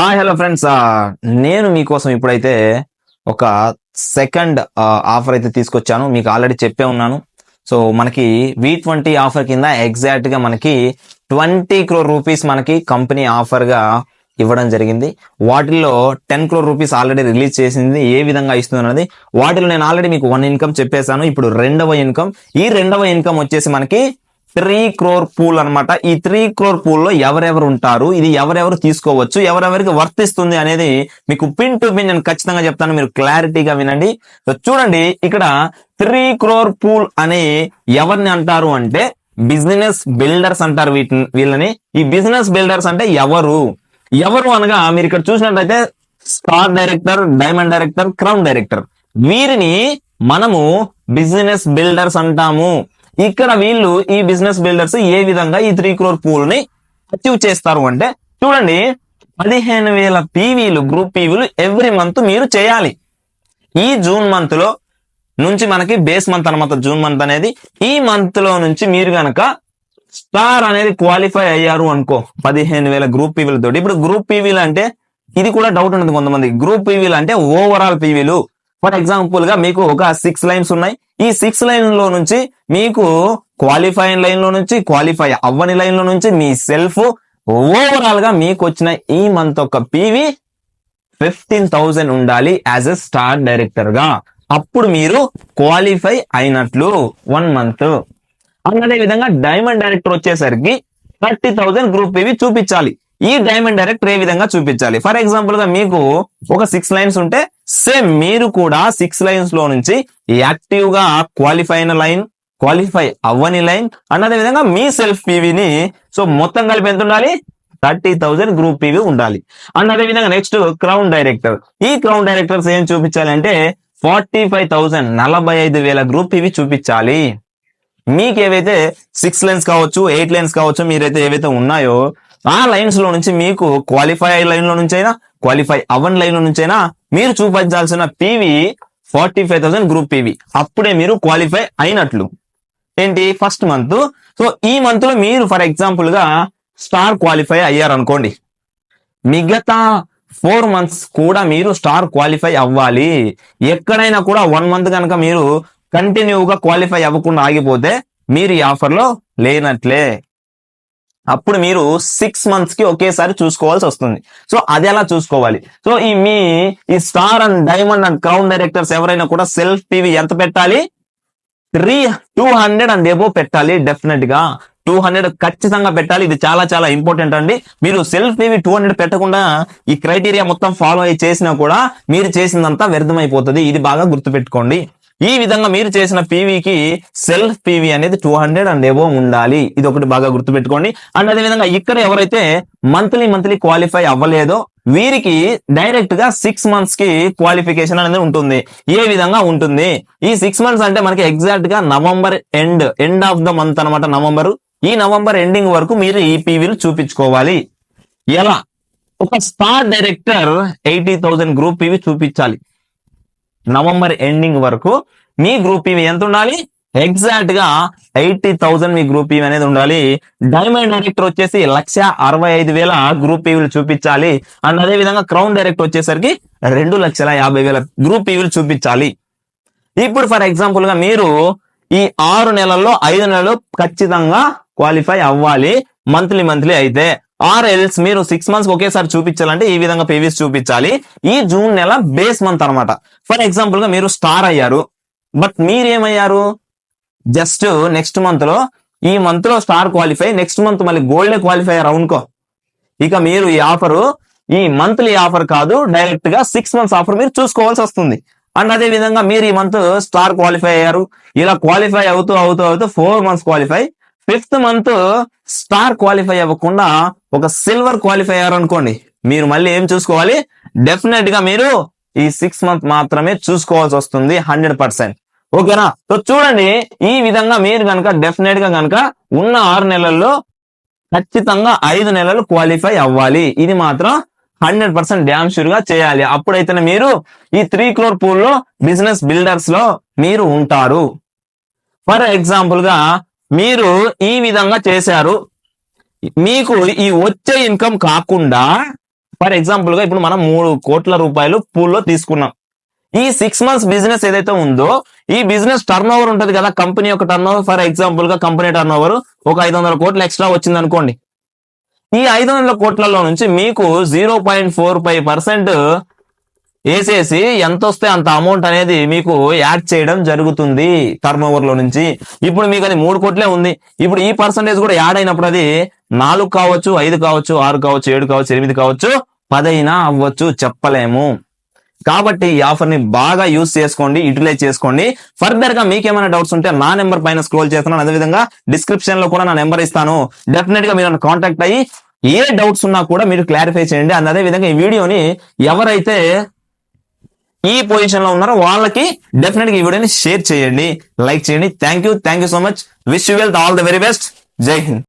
Hi hello friends నేను మీకోసం ఇప్పుడైతే ఒక సెకండ్ ఆఫర్ అయితే తీసుకొచ్చాను. మీకు ఆల్రెడీ చెప్పే ఉన్నాను. సో మనకి వి ట్వంటీ ఆఫర్ కింద ఎగ్జాక్ట్గా మనకి ట్వంటీ క్రోర్ రూపీస్ మనకి కంపెనీ ఆఫర్గా ఇవ్వడం జరిగింది. వాటిల్లో ten crore rupees already release చేసింది. ఏ విధంగా ఇస్తుంది అనేది వాటిలో నేను ఆల్రెడీ మీకు వన్ ఇన్కమ్ చెప్పేశాను. ఇప్పుడు రెండవ ఇన్కమ్ ఈ రెండవ ఇన్కమ్ వచ్చేసి మనకి త్రీ క్రోర్ పూల్ అన్నమాట. ఈ త్రీ క్రోర్ పూల్లో ఎవరెవరు ఉంటారు? ఇది ఎవరెవరు తీసుకోవచ్చు? ఎవరెవరికి వర్తిస్తుంది అనేది మీకు పిన్ టు పిన్ నేను ఖచ్చితంగా చెప్తాను. మీరు క్లారిటీగా వినండి. చూడండి ఇక్కడ త్రీ క్రోర్ పూల్ అని ఎవరిని అంటారు అంటే బిజినెస్ బిల్డర్స్ అంటారు వీటిని వీళ్ళని. ఈ బిజినెస్ బిల్డర్స్ అంటే ఎవరు? ఎవరు అనగా మీరు ఇక్కడ చూసినట్లయితే star director diamond director crown director. వీరిని మనము బిజినెస్ బిల్డర్స్ అంటాము. ఇక్కడ వీళ్ళు ఈ బిజినెస్ బిల్డర్స్ ఏ విధంగా ఈ త్రీ క్రోర్ పూల్ని అచీవ్ చేస్తారు అంటే చూడండి పదిహేను వేల పీవీలు గ్రూప్ పీవీలు ఎవ్రీ మంత్ మీరు చేయాలి. ఈ జూన్ మంత్లో నుంచి మనకి బేస్ మంత్ అనమాట జూన్ మంత్ అనేది. ఈ మంత్లో నుంచి మీరు గనక స్టార్ అనేది క్వాలిఫై అయ్యారు అనుకో పదిహేను వేల గ్రూప్ పీవీలతో ఇప్పుడు గ్రూప్ పీవీలు అంటే ఇది కూడా డౌట్ ఉంటుంది కొంతమంది గ్రూప్ పీవీలు అంటే ఓవరాల్ పీవీలు ఫర్ ఎగ్జాంపుల్గా మీకు ఒక సిక్స్ లైన్స్ ఉన్నాయి. ఈ సిక్స్ లైన్లో నుంచి మీకు క్వాలిఫైన్ లైన్లో నుంచి క్వాలిఫై అవ్వని లైన్లో నుంచి మీ సెల్ఫ్ ఓవరాల్గా మీకు వచ్చిన ఈ మంత్ ఒక పీవీ ఫిఫ్టీన్ థౌజండ్ ఉండాలి యాజ్ ఎ స్టార్ డైరెక్టర్గా. అప్పుడు మీరు క్వాలిఫై అయినట్లు వన్ మంత్ అదే విధంగా డైమండ్ డైరెక్టర్ వచ్చేసరికి థర్టీ థౌసండ్ గ్రూప్ ఇవి చూపించాలి. ఈ డైమండ్ డైరెక్టర్ ఏ విధంగా చూపించాలి? ఫర్ ఎగ్జాంపుల్గా మీకు ఒక సిక్స్ లైన్స్ ఉంటే సేమ్ మీరు కూడా సిక్స్ లైన్స్లో నుంచి యాక్టివ్గా క్వాలిఫై అయిన లైన్ క్వాలిఫై అవ్వని లైన్ అన్నదే విధంగా మీ సెల్ఫ్ పీవీని సో మొత్తం కలిపి ఎంత ఉండాలి? థర్టీ థౌసండ్ గ్రూప్ పీవీ ఉండాలి. అండ్ అదే విధంగా నెక్స్ట్ క్రౌన్ డైరెక్టర్ ఈ క్రౌన్ డైరెక్టర్స్ ఏం చూపించాలి అంటే ఫార్టీ ఫైవ్ థౌసండ్ నలభై ఐదు వేల గ్రూప్ పీవీ చూపించాలి. మీకు ఏవైతే సిక్స్ లైన్స్ కావచ్చు ఎయిట్ లైన్స్ కావచ్చు మీరైతే ఏవైతే ఉన్నాయో ఆ లైన్స్లో నుంచి మీకు క్వాలిఫై లైన్లో నుంచి అయినా క్వాలిఫై అవన్ లైన్ నుంచైనా మీరు చూపించాల్సిన PV forty five thousand group PV అప్పుడే మీరు క్వాలిఫై అయినట్లు. ఏంటి? ఫస్ట్ మంత్ సో ఈ మంత్లో మీరు ఫర్ ఎగ్జాంపుల్గా స్టార్ క్వాలిఫై అయ్యారు అనుకోండి మిగతా ఫోర్ మంత్స్ కూడా మీరు స్టార్ క్వాలిఫై అవ్వాలి. ఎక్కడైనా కూడా వన్ మంత్ కనుక మీరు కంటిన్యూగా క్వాలిఫై అవ్వకుండా ఆగిపోతే మీరు ఈ ఆఫర్లో లేనట్లే. అప్పుడు మీరు సిక్స్ మంత్స్కి ఒకేసారి చూసుకోవాల్సి వస్తుంది. సో అది ఎలా చూసుకోవాలి? సో ఈ మీ ఈ star and diamond and crown directors ఎవరైనా కూడా సెల్ఫ్ టీవీ ఎంత పెట్టాలి? Three two hundred and above పెట్టాలి డెఫినెట్గా. టూ హండ్రెడ్ ఖచ్చితంగా పెట్టాలి ఇది చాలా చాలా ఇంపార్టెంట్ అండి. మీరు సెల్ఫ్ టీవీ టూ హండ్రెడ్ పెట్టకుండా ఈ క్రైటీరియా మొత్తం ఫాలో అయ్యి చేసినా కూడా మీరు చేసిందంతా వ్యర్థమైపోతుంది. ఇది బాగా గుర్తుపెట్టుకోండి. ఈ విధంగా మీరు చేసిన పీవీకి సెల్ఫ్ పీవీ అనేది టూ హండ్రెడ్ అండ్ ఎబో ఉండాలి. ఇది ఒకటి బాగా గుర్తుపెట్టుకోండి. అండ్ అదే విధంగా ఇక్కడ ఎవరైతే మంత్లీ మంత్లీ క్వాలిఫై అవ్వలేదో వీరికి డైరెక్ట్గా సిక్స్ మంత్స్కి క్వాలిఫికేషన్ అనేది ఉంటుంది. ఏ విధంగా ఉంటుంది? ఈ సిక్స్ మంత్స్ అంటే మనకి ఎగ్జాక్ట్గా November end end of the month అనమాట నవంబర్ ఈ నవంబర్ ఎండింగ్ వరకు మీరు ఈ పీవీలు చూపించుకోవాలి. ఎలా? ఒక star director eighty thousand group PV చూపించాలి. నవంబర్ ఎండింగ్ వరకు మీ గ్రూప్ ఇవి ఎంత ఉండాలి? ఎగ్జాక్ట్గా ఎయిటీ థౌసండ్ మీ గ్రూప్ ఇవి అనేది ఉండాలి. డైమండ్ డైరెక్టర్ వచ్చేసి లక్ష అరవై ఐదు వేల గ్రూప్ ఈవీలు చూపించాలి. అండ్ అదే విధంగా క్రౌన్ డైరెక్టర్ వచ్చేసరికి రెండు లక్షల యాభై వేల గ్రూప్ ఈవీలు చూపించాలి. ఇప్పుడు ఫర్ ఎగ్జాంపుల్గా మీరు ఈ ఆరు నెలల్లో ఐదు నెలలు ఖచ్చితంగా క్వాలిఫై అవ్వాలి. మంత్లీ మంత్లీ అయితే. ఆర్ ఎల్స్ మీరు సిక్స్ మంత్స్ ఒకేసారి చూపించాలంటే ఈ విధంగా పేవీస్ చూపించాలి. ఈ జూన్ నెల బేస్ మంత్ అన్నమాట. ఫర్ ఎగ్జాంపుల్గా మీరు స్టార్ అయ్యారు. బట్ మీరేమయ్యారు? జస్ట్ నెక్స్ట్ మంత్లో ఈ మంత్లో స్టార్ క్వాలిఫై నెక్స్ట్ మంత్ మళ్ళీ గోల్డ్ క్వాలిఫై అయ్యారు అనుకో ఇక మీరు ఈ ఆఫర్ ఈ మంత్లీ ఆఫర్ కాదు డైరెక్ట్గా సిక్స్ మంత్స్ ఆఫర్ మీరు చూసుకోవాల్సి వస్తుంది. అండ్ అదే విధంగా మీరు ఈ మంత్ స్టార్ క్వాలిఫై అయ్యారు. ఇలా క్వాలిఫై అవుతూ అవుతూ అవుతూ four months qualify fifth month star qualify అవ్వకుండా ఒక సిల్వర్ క్వాలిఫై అయ్యారు అనుకోండి మీరు మళ్ళీ ఏం చూసుకోవాలి? డెఫినెట్గా మీరు ఈ సిక్స్ మంత్ మాత్రమే చూసుకోవాల్సి వస్తుంది హండ్రెడ్ పర్సెంట్. ఓకేనా? సో చూడండి ఈ విధంగా మీరు కనుక డెఫినెట్గా కనుక ఉన్న ఆరు నెలల్లో ఖచ్చితంగా ఐదు నెలలు క్వాలిఫై అవ్వాలి. ఇది మాత్రం హండ్రెడ్ పర్సెంట్ డ్యామ్ షూర్గా చేయాలి. అప్పుడైతేనే మీరు ఈ త్రీ క్రోర్ పూల్లో బిజినెస్ బిల్డర్స్లో మీరు ఉంటారు. ఫర్ ఎగ్జాంపుల్గా మీరు ఈ విధంగా చేశారు. మీకు ఈ వచ్చే ఇన్కమ్ కాకుండా ఫర్ ఎగ్జాంపుల్గా ఇప్పుడు మనం మూడు కోట్ల రూపాయలు పూల్లో తీసుకున్నాం. ఈ సిక్స్ మంత్స్ బిజినెస్ ఏదైతే ఉందో ఈ బిజినెస్ టర్న్ ఓవర్ ఉంటుంది కదా కంపెనీ యొక్క టర్న్ ఓవర్ ఫర్ ఎగ్జాంపుల్గా కంపెనీ టర్న్ ఓవర్ ఒక ఐదు వందల కోట్లు ఎక్స్ట్రా వచ్చింది అనుకోండి ఈ ఐదు వందల కోట్లలో నుంచి మీకు zero point four five percent వేసేసి ఎంత వస్తే అంత అమౌంట్ అనేది మీకు యాడ్ చేయడం జరుగుతుంది టర్న్ ఓవర్లో నుంచి. ఇప్పుడు మీకు అది మూడు కోట్లే ఉంది. ఇప్పుడు ఈ పర్సంటేజ్ కూడా యాడ్ అయినప్పుడు అది నాలుగు కావచ్చు ఐదు కావచ్చు ఆరు కావచ్చు ఏడు కావచ్చు ఎనిమిది కావచ్చు పదైనా అవ్వచ్చు చెప్పలేము. కాబట్టి ఈ ఆఫర్ని బాగా యూస్ చేసుకోండి యూటిలైజ్ చేసుకోండి. ఫర్దర్గా మీకేమైనా డౌట్స్ ఉంటే నా నెంబర్ పైన స్క్రోల్ చేస్తున్నాను. అదేవిధంగా డిస్క్రిప్షన్లో కూడా నా నెంబర్ ఇస్తాను. డెఫినెట్గా మీరు కాంటాక్ట్ అయ్యి ఏ డౌట్స్ ఉన్నా కూడా మీరు క్లారిఫై చేయండి. అండ్ అదే విధంగా ఈ వీడియోని ఎవరైతే ఈ పొజిషన్లో ఉన్నారో వాళ్ళకి డెఫినెట్గా ఈ వీడియోని షేర్ చేయండి లైక్ చేయండి. Thank you thank you so much wish you wealth all the very best Jai Hind